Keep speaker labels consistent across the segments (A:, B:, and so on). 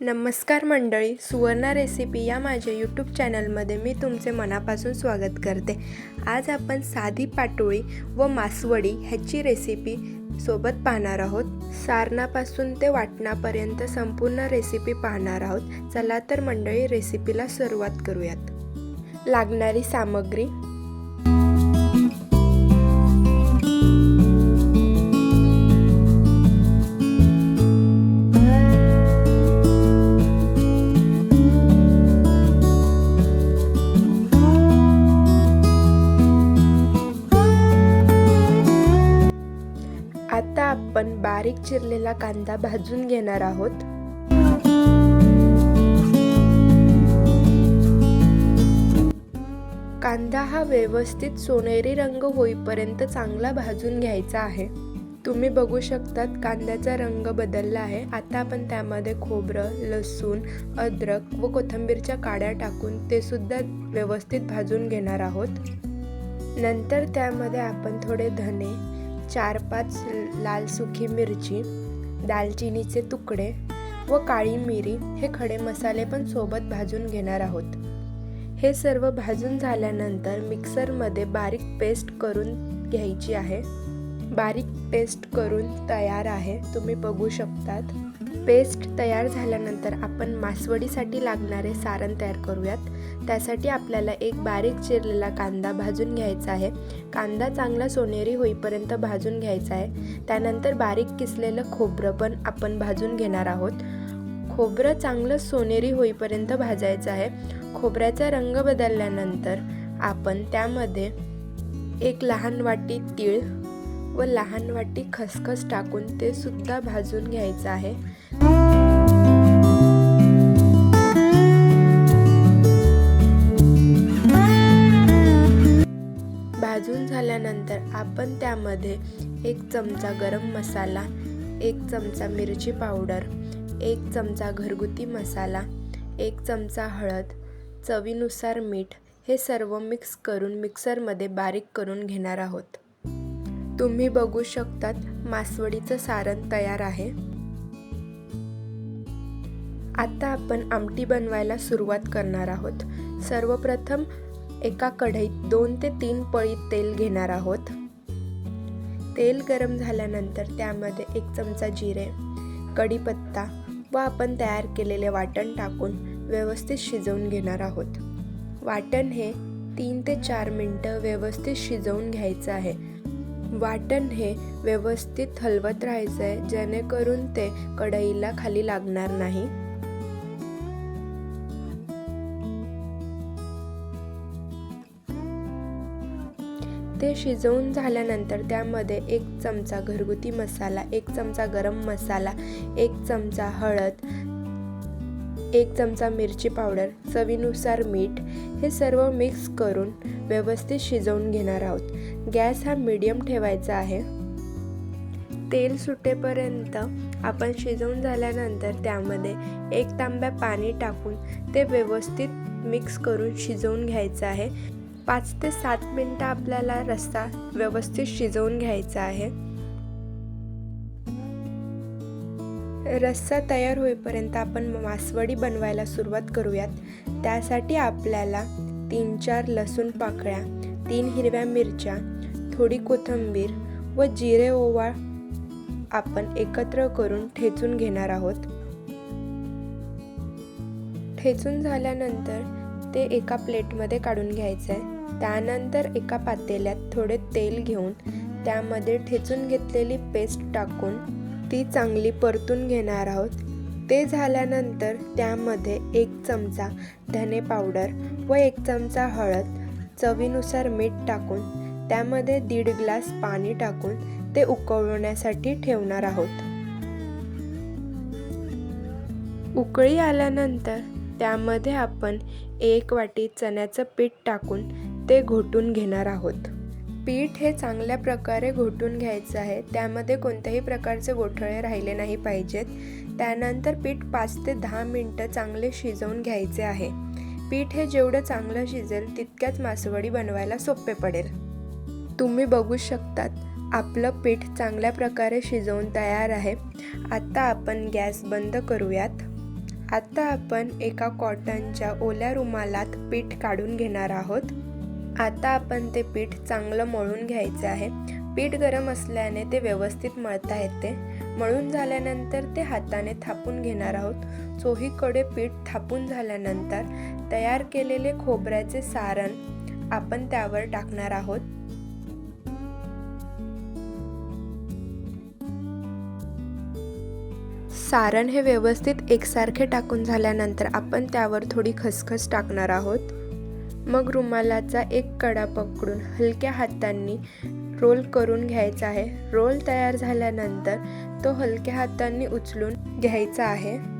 A: नमस्कार मंडळी सुवर्णा रेसिपी या माझ्या यूट्यूब चॅनलमध्ये मी तुमचे मनापासून स्वागत करते. आज आपण साधी पाटोळी व मासवडी ह्याची रेसिपी सोबत पाहणार आहोत. सारणापासून ते वाटणापर्यंत संपूर्ण रेसिपी पाहणार आहोत. चला तर मंडळी रेसिपीला सुरुवात करूयात. लागणारी सामग्री बारीक कांदा भाजून घेणार आहोत. कांदा हा व्यवस्थित सोनेरी रंग होईपर्यंत चांगला भाजून घ्यायचा आहे. तुम्ही बघू शकतात कांद्याचा रंग बदलला आहे. आता आपण त्यामध्ये खोबरं लसूण अद्रक व कोथिंबीरच्या काड्या टाकून ते सुद्धा व्यवस्थित भाजून घेणार आहोत. नंतर त्यामध्ये आपण थोडे धने चार पाच लाल सुखी मिरची दालचिनीचे तुकडे व काळी मिरी हे खडे मसाले पण सोबत भाजून घेणार आहोत. हे सर्व भाजून झाल्यानंतर मिक्सरमध्ये बारीक पेस्ट करून घ्यायची आहे. बारीक पेस्ट करून तयार आहे. तुम्ही बघू शकतात. पेस्ट तयार झाल्यानंतर आपण मासवडीसाठी लागणारे सारण तयार करूयात. त्यासाठी आपल्याला एक बारीक चिरलेला कांदा भाजून घ्यायचा आहे. कांदा चांगला सोनेरी होईपर्यंत भाजून घ्यायचा आहे. त्यानंतर बारीक किसलेलं खोबरं पण आपण भाजून घेणार आहोत. खोबरं चांगलं सोनेरी होईपर्यंत भाजायचं आहे. खोबऱ्याचा रंग बदलल्यानंतर आपण त्यामध्ये एक लहान वाटी तीळ व लहान वाटी खसखस टाकून ते सुद्धा भाजून घ्यायचं आहे. भाजून झाल्यानंतर आपण त्यामध्ये एक चमचा गरम मसाला एक चमचा मिरची पावडर एक चमचा घरगुती मसाला एक चमचा हळद चवीनुसार मीठ हे सर्व मिक्स करून मिक्सरमध्ये बारीक करून घेणार आहोत. तुम्ही बघू शकतात मासवडीचं सारण तयार आहे. आता आपण आमटी बनवायला सुरुवात करणार आहोत. सर्वप्रथम एका कढईत दोन ते तीन पळी तेल घेणार आहोत. तेल गरम झाल्यानंतर त्यामध्ये एक चमचा जिरे कढीपत्ता व आपण तयार केलेले वाटण टाकून व्यवस्थित शिजवून घेणार आहोत. वाटण हे तीन ते चार मिनटं व्यवस्थित शिजवून घ्यायचं आहे. वाटण हे व्यवस्थित हलवत राहायचं आहे जेणेकरून ते कढईला खाली लागणार नाही. ते शिजवून झाल्यानंतर त्यामध्ये एक चमचा घरगुती मसाला एक चमचा गरम मसाला एक चमचा हळद एक चमचा मिरची पावडर चवीनुसार मीठ हे सर्व मिक्स करून व्यवस्थित शिजवून घेणार आहोत. गॅस हा मीडियम ठेवायचा आहे. तेल सुटेपर्यंत आपण शिजवून झाल्यानंतर त्यामध्ये एक तांब्या पाणी टाकून ते व्यवस्थित मिक्स करून शिजवून घ्यायचं आहे. पाच ते सात मिनटं आपल्याला रस्सा व्यवस्थित शिजवून घ्यायचा आहे. रस्सा तयार होईपर्यंत आपण मासवडी बनवायला सुरुवात करूयात. त्यासाठी आपल्याला तीन चार लसूण पाकळ्या तीन हिरव्या मिरच्या थोडी कोथिंबीर व जिरे ओवाळ आपण एकत्र करून ठेचून घेणार आहोत. ठेचून झाल्यानंतर ते एका प्लेटमध्ये काढून घ्यायचं आहे त्यानंतर एका पातेल्यात थोडे तेल घेऊन त्यामध्ये ठेचून घेतलेली पेस्ट टाकून ती चांगली परतून घेणार आहोत. ते झाल्यानंतर त्यामध्ये एक चमचा धने पावडर व एक चमचा हळद चवीनुसार मीठ टाकून त्यामध्ये दीड ग्लास पाणी टाकून ते उकळवण्यासाठी ठेवणार आहोत. उकळी आल्यानंतर त्यामध्ये आपण एक वाटी चण्याचं पीठ टाकून ते घोटून घेणार आहोत. पीठ हे चांगल्या प्रकारे घोटून घ्यायचं आहे. त्यामध्ये कोणत्याही प्रकारचे गोठळे राहिले नाही पाहिजेत. त्यानंतर पीठ पाच ते दहा मिनटं चांगले शिजवून घ्यायचे आहे. पीठ हे जेवढं चांगलं शिजेल तितक्याच मासवडी बनवायला सोपे पडेल. तुम्ही बघू शकतात आपलं पीठ चांगल्या प्रकारे शिजवून तयार आहे. आता आपण गॅस बंद करूयात. आता आपण एका कॉटनच्या ओल्या रुमालात पीठ काढून घेणार आहोत. आता आपण ते पीठ चांगलं मळून घ्यायचं आहे. पीठ गरम असल्याने ते व्यवस्थित मळता येते. मळून झाल्यानंतर ते हाताने थापून घेणार आहोत. चोहीकडे पीठ थापून झाल्यानंतर तयार केलेले खोबऱ्याचे सारण आपण त्यावर टाकणार आहोत. सारण हे व्यवस्थित एकसारखे टाकून झाल्यानंतर आपण त्यावर थोडी खसखस टाकणार आहोत. मग रुमालाचा एक कडा पकडून हलक्या हातांनी रोल करून घ्यायचा आहे. रोल तयार झाल्यानंतर तो हलक्या हातांनी उचलून घ्यायचा आहे.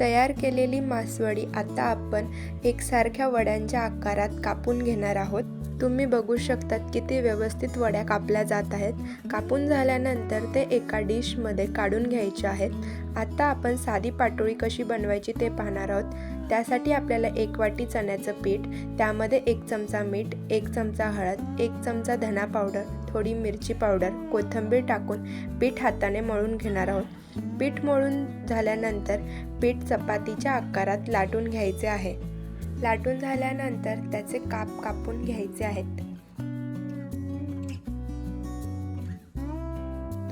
A: तयार केलेली मासवडी आता आपण एकसारख्या वड्यांच्या आकारात कापून घेणार आहोत. तुम्ही बघू शकतात किती व्यवस्थित वड्या कापल्या जात आहेत. कापून झाल्यानंतर ते एका डिशमध्ये काढून घ्यायचे आहेत. आता आपण साधी पाटोळी कशी बनवायची ते पाहणार आहोत. त्यासाठी आपल्याला एक वाटी चण्याचं पीठ त्यामध्ये एक चमचा मीठ एक चमचा हळद एक चमचा धना पावडर थोडी मिरची पावडर कोथिंबीर टाकून पीठ हाताने मळून घेणार आहोत. पीठ मळून झाल्यानंतर पीठ चपातीच्या आकारात लाटून घ्यायचे आहे. लाटून झाल्यानंतर त्याचे काप कापून घ्यायचे आहेत.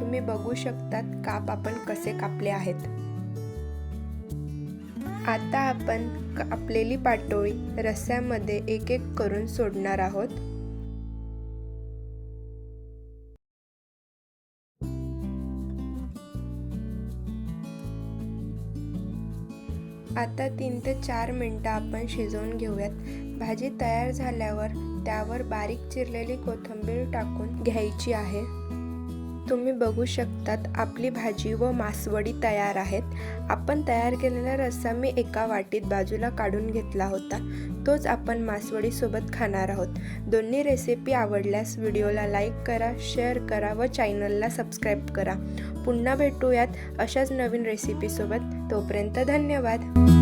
A: तुम्ही बघू शकतात काप आपण कसे कापले आहेत. आता आपण कापलेली पाटोळी रस्स्यामध्ये एक एक करून सोडणार आहोत. आता तीन ते चार मिनटं आपण शिजवून घेऊयात. भाजी तयार झाल्यावर त्यावर बारीक चिरलेली कोथिंबीर टाकून घ्यायची आहे. तुम्ही बघू शकतात आपली भाजी व मासवडी तयार आहेत. आपण तयार केलेला रस्सा मी एका वाटीत बाजूला काढून घेतला होता. तोच आपण मासवडीसोबत खाणार आहोत. दोन्ही रेसिपी आवडल्यास व्हिडिओला लाईक करा शेअर करा व चॅनलला सबस्क्राईब करा. पुन्हा भेटूयात अशाच नवीन रेसिपीसोबत तोपर्यंत धन्यवाद.